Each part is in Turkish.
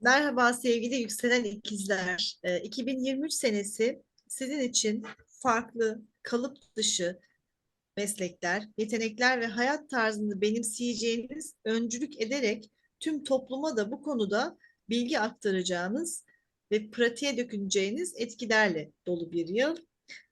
Merhaba sevgili yükselen ikizler. Ee, 2023 senesi sizin için farklı, kalıp dışı meslekler, yetenekler ve hayat tarzını benimseyeceğiniz, öncülük ederek tüm topluma da bu konuda bilgi aktaracağınız ve pratiğe döküneceğiniz etkilerle dolu bir yıl.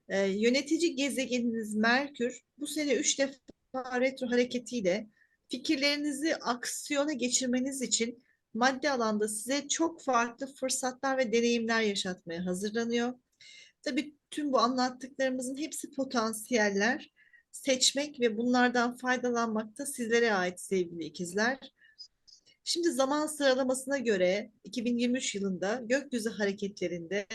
Ee, yönetici gezegeniniz Merkür bu sene üç defa retro hareketiyle fikirlerinizi aksiyona geçirmeniz için maddi alanda size çok farklı fırsatlar ve deneyimler yaşatmaya hazırlanıyor. Tabii tüm bu anlattıklarımızın hepsi potansiyeller. Seçmek ve bunlardan faydalanmak da sizlere ait sevgili ikizler. Şimdi zaman sıralamasına göre 2023 yılında gökyüzü hareketlerinde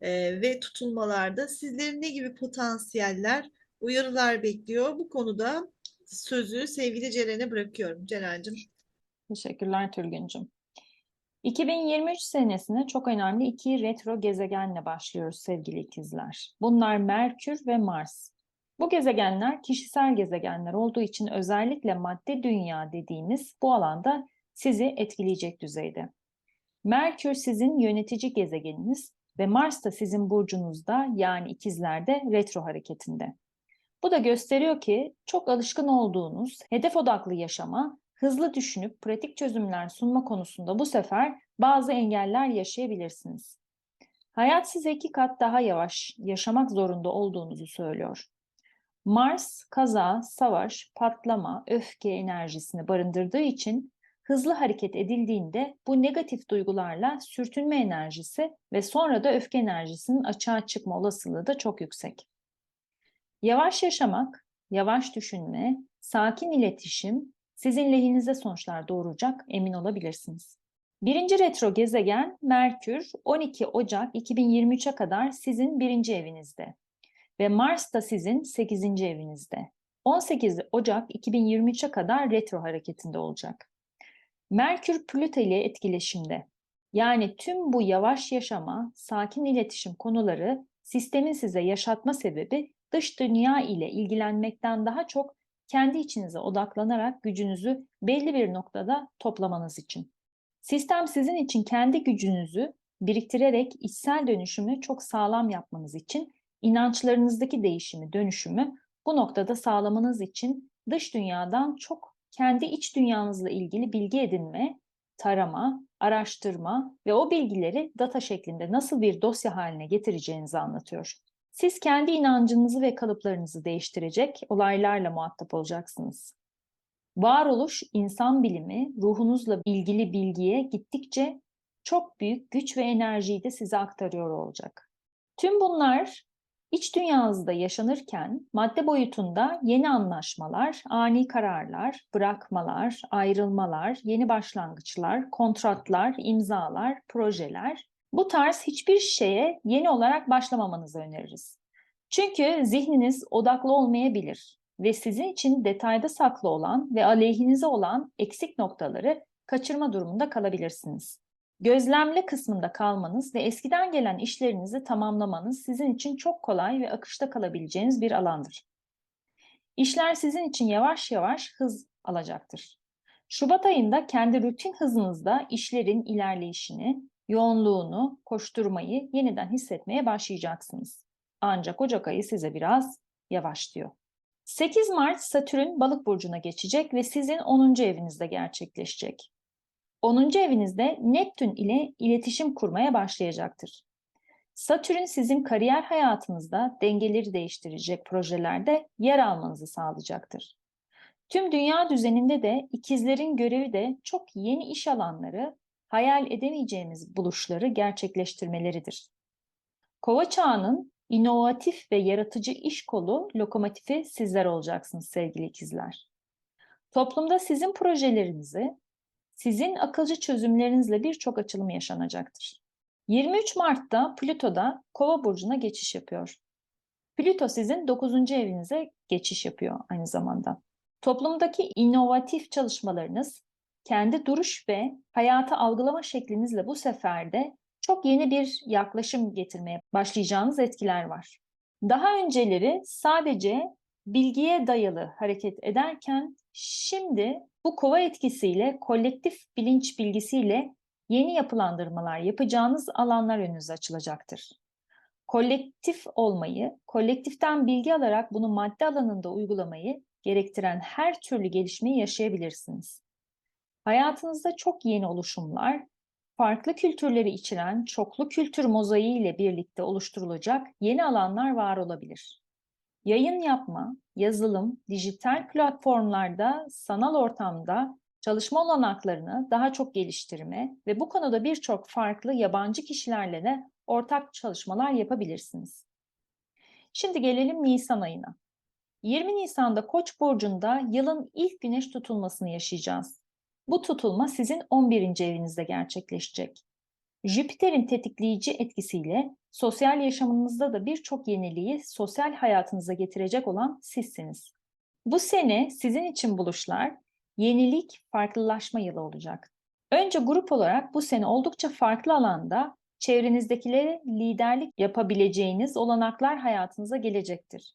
e, ve tutulmalarda sizlerin ne gibi potansiyeller, uyarılar bekliyor? Bu konuda sözü sevgili Ceren'e bırakıyorum. Ceren'cim. Teşekkürler Tülgüncüm. 2023 senesine çok önemli iki retro gezegenle başlıyoruz sevgili ikizler. Bunlar Merkür ve Mars. Bu gezegenler kişisel gezegenler olduğu için özellikle madde dünya dediğimiz bu alanda sizi etkileyecek düzeyde. Merkür sizin yönetici gezegeniniz ve Mars da sizin burcunuzda yani ikizlerde retro hareketinde. Bu da gösteriyor ki çok alışkın olduğunuz hedef odaklı yaşama hızlı düşünüp pratik çözümler sunma konusunda bu sefer bazı engeller yaşayabilirsiniz. Hayat size iki kat daha yavaş yaşamak zorunda olduğunuzu söylüyor. Mars, kaza, savaş, patlama, öfke enerjisini barındırdığı için hızlı hareket edildiğinde bu negatif duygularla sürtünme enerjisi ve sonra da öfke enerjisinin açığa çıkma olasılığı da çok yüksek. Yavaş yaşamak, yavaş düşünme, sakin iletişim sizin lehinize sonuçlar doğuracak emin olabilirsiniz. Birinci retro gezegen Merkür 12 Ocak 2023'e kadar sizin birinci evinizde ve Mars da sizin 8. evinizde. 18 Ocak 2023'e kadar retro hareketinde olacak. Merkür Plüto ile etkileşimde. Yani tüm bu yavaş yaşama, sakin iletişim konuları sistemin size yaşatma sebebi dış dünya ile ilgilenmekten daha çok kendi içinize odaklanarak gücünüzü belli bir noktada toplamanız için. Sistem sizin için kendi gücünüzü biriktirerek içsel dönüşümü çok sağlam yapmanız için inançlarınızdaki değişimi, dönüşümü bu noktada sağlamanız için dış dünyadan çok kendi iç dünyanızla ilgili bilgi edinme, tarama, araştırma ve o bilgileri data şeklinde nasıl bir dosya haline getireceğinizi anlatıyor. Siz kendi inancınızı ve kalıplarınızı değiştirecek olaylarla muhatap olacaksınız. Varoluş, insan bilimi, ruhunuzla ilgili bilgiye gittikçe çok büyük güç ve enerjiyi de size aktarıyor olacak. Tüm bunlar iç dünyanızda yaşanırken madde boyutunda yeni anlaşmalar, ani kararlar, bırakmalar, ayrılmalar, yeni başlangıçlar, kontratlar, imzalar, projeler bu tarz hiçbir şeye yeni olarak başlamamanızı öneririz. Çünkü zihniniz odaklı olmayabilir ve sizin için detayda saklı olan ve aleyhinize olan eksik noktaları kaçırma durumunda kalabilirsiniz. Gözlemle kısmında kalmanız ve eskiden gelen işlerinizi tamamlamanız sizin için çok kolay ve akışta kalabileceğiniz bir alandır. İşler sizin için yavaş yavaş hız alacaktır. Şubat ayında kendi rutin hızınızda işlerin ilerleyişini, yoğunluğunu, koşturmayı yeniden hissetmeye başlayacaksınız. Ancak Ocak ayı size biraz yavaş diyor. 8 Mart Satürn balık burcuna geçecek ve sizin 10. evinizde gerçekleşecek. 10. evinizde Neptün ile iletişim kurmaya başlayacaktır. Satürn sizin kariyer hayatınızda dengeleri değiştirecek projelerde yer almanızı sağlayacaktır. Tüm dünya düzeninde de ikizlerin görevi de çok yeni iş alanları, hayal edemeyeceğimiz buluşları gerçekleştirmeleridir. Kova çağının inovatif ve yaratıcı iş kolu lokomotifi sizler olacaksınız sevgili ikizler. Toplumda sizin projelerinizi, sizin akılcı çözümlerinizle birçok açılım yaşanacaktır. 23 Mart'ta Plüto'da Kova burcuna geçiş yapıyor. Plüto sizin 9. evinize geçiş yapıyor aynı zamanda. Toplumdaki inovatif çalışmalarınız, kendi duruş ve hayatı algılama şeklinizle bu sefer de çok yeni bir yaklaşım getirmeye başlayacağınız etkiler var. Daha önceleri sadece bilgiye dayalı hareket ederken şimdi bu kova etkisiyle kolektif bilinç bilgisiyle yeni yapılandırmalar yapacağınız alanlar önünüze açılacaktır. Kolektif olmayı, kolektiften bilgi alarak bunu madde alanında uygulamayı gerektiren her türlü gelişmeyi yaşayabilirsiniz. Hayatınızda çok yeni oluşumlar, farklı kültürleri içeren çoklu kültür mozaiği ile birlikte oluşturulacak yeni alanlar var olabilir. Yayın yapma, yazılım, dijital platformlarda, sanal ortamda çalışma olanaklarını daha çok geliştirme ve bu konuda birçok farklı yabancı kişilerle de ortak çalışmalar yapabilirsiniz. Şimdi gelelim Nisan ayına. 20 Nisan'da Koç burcunda yılın ilk güneş tutulmasını yaşayacağız. Bu tutulma sizin 11. evinizde gerçekleşecek. Jüpiter'in tetikleyici etkisiyle sosyal yaşamınızda da birçok yeniliği sosyal hayatınıza getirecek olan sizsiniz. Bu sene sizin için buluşlar, yenilik, farklılaşma yılı olacak. Önce grup olarak bu sene oldukça farklı alanda çevrenizdekilere liderlik yapabileceğiniz olanaklar hayatınıza gelecektir.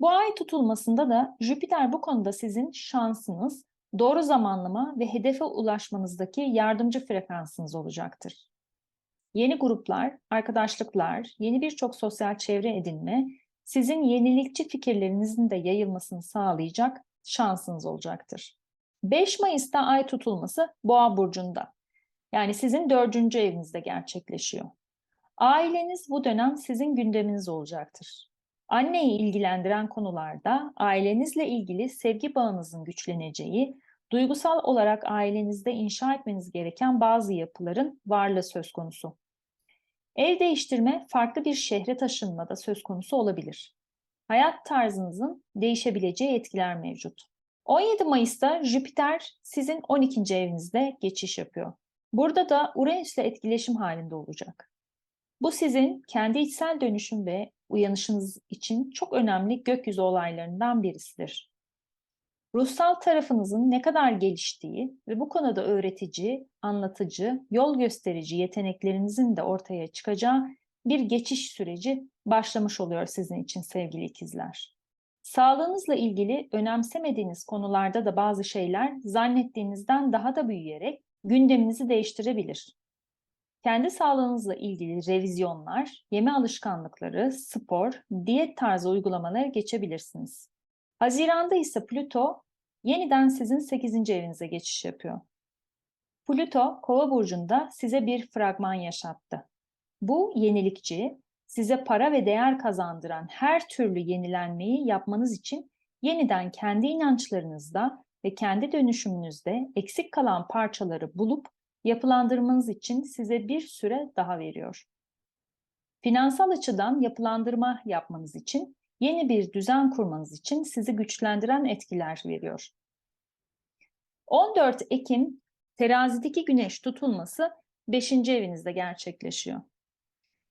Bu ay tutulmasında da Jüpiter bu konuda sizin şansınız, doğru zamanlama ve hedefe ulaşmanızdaki yardımcı frekansınız olacaktır. Yeni gruplar, arkadaşlıklar, yeni birçok sosyal çevre edinme, sizin yenilikçi fikirlerinizin de yayılmasını sağlayacak şansınız olacaktır. 5 Mayıs'ta ay tutulması Boğa burcunda. Yani sizin dördüncü evinizde gerçekleşiyor. Aileniz bu dönem sizin gündeminiz olacaktır. Anneyi ilgilendiren konularda ailenizle ilgili sevgi bağınızın güçleneceği, duygusal olarak ailenizde inşa etmeniz gereken bazı yapıların varlığı söz konusu. Ev değiştirme, farklı bir şehre taşınma da söz konusu olabilir. Hayat tarzınızın değişebileceği etkiler mevcut. 17 Mayıs'ta Jüpiter sizin 12. evinizde geçiş yapıyor. Burada da Uranüs'le etkileşim halinde olacak. Bu sizin kendi içsel dönüşüm ve uyanışınız için çok önemli gökyüzü olaylarından birisidir. Ruhsal tarafınızın ne kadar geliştiği ve bu konuda öğretici, anlatıcı, yol gösterici yeteneklerinizin de ortaya çıkacağı bir geçiş süreci başlamış oluyor sizin için sevgili ikizler. Sağlığınızla ilgili önemsemediğiniz konularda da bazı şeyler zannettiğinizden daha da büyüyerek gündeminizi değiştirebilir. Kendi sağlığınızla ilgili revizyonlar, yeme alışkanlıkları, spor, diyet tarzı uygulamalara geçebilirsiniz. Haziranda ise Plüto yeniden sizin 8. evinize geçiş yapıyor. Plüto Kova burcunda size bir fragman yaşattı. Bu yenilikçi, size para ve değer kazandıran her türlü yenilenmeyi yapmanız için yeniden kendi inançlarınızda ve kendi dönüşümünüzde eksik kalan parçaları bulup yapılandırmanız için size bir süre daha veriyor. Finansal açıdan yapılandırma yapmanız için, yeni bir düzen kurmanız için sizi güçlendiren etkiler veriyor. 14 Ekim terazideki güneş tutulması 5. evinizde gerçekleşiyor.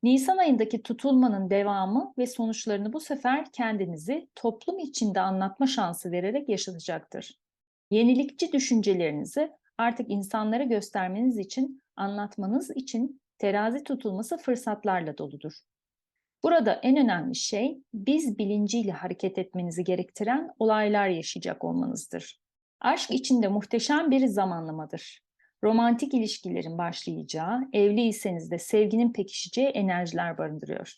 Nisan ayındaki tutulmanın devamı ve sonuçlarını bu sefer kendinizi toplum içinde anlatma şansı vererek yaşatacaktır. Yenilikçi düşüncelerinizi artık insanlara göstermeniz için, anlatmanız için terazi tutulması fırsatlarla doludur. Burada en önemli şey biz bilinciyle hareket etmenizi gerektiren olaylar yaşayacak olmanızdır. Aşk içinde muhteşem bir zamanlamadır. Romantik ilişkilerin başlayacağı, evliyseniz de sevginin pekişeceği enerjiler barındırıyor.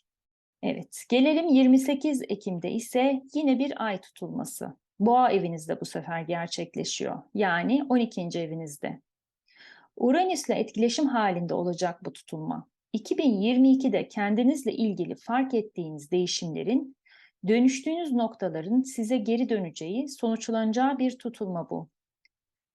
Evet, gelelim 28 Ekim'de ise yine bir ay tutulması. Boğa evinizde bu sefer gerçekleşiyor. Yani 12. evinizde. Uranüs'le etkileşim halinde olacak bu tutulma. 2022'de kendinizle ilgili fark ettiğiniz değişimlerin, dönüştüğünüz noktaların size geri döneceği, sonuçlanacağı bir tutulma bu.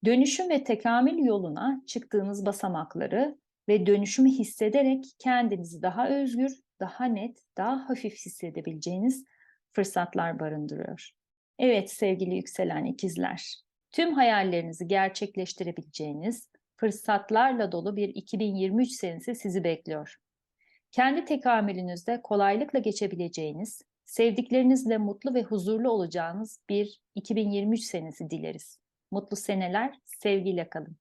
Dönüşüm ve tekamül yoluna çıktığınız basamakları ve dönüşümü hissederek kendinizi daha özgür, daha net, daha hafif hissedebileceğiniz fırsatlar barındırıyor. Evet sevgili yükselen ikizler, tüm hayallerinizi gerçekleştirebileceğiniz fırsatlarla dolu bir 2023 senesi sizi bekliyor. Kendi tekamülünüzde kolaylıkla geçebileceğiniz, sevdiklerinizle mutlu ve huzurlu olacağınız bir 2023 senesi dileriz. Mutlu seneler, sevgiyle kalın.